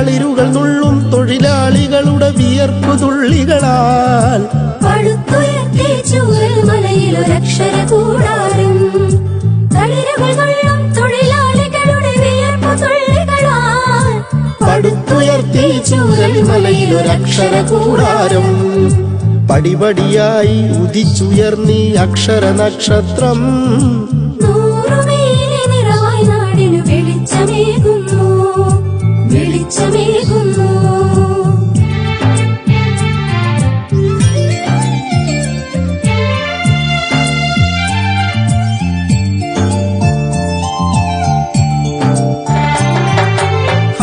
തളിരുകൾ നുള്ളും തൊഴിലാളികളുടെ വിയർപ്പു തുള്ളികളാൽ. പടുത്തുയർത്തി ചൂരൽ മലയിലൊരക്ഷര കൂടാരം. പടിപടിയായി ഉദിച്ചുയർന്നീ അക്ഷര നക്ഷത്രം.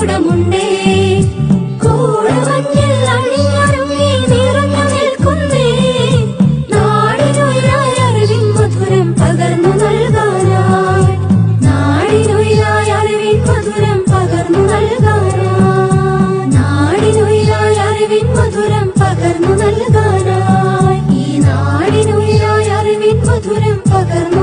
കൂടമുണ്ടേ. മധുരം പകർന്നു നൽകാനായി. മധുരം പകർന്നു മധുരം പകർന്നു ഈ നാടിനൊയിലായ അറിവിൻ മധുരം പകർന്നു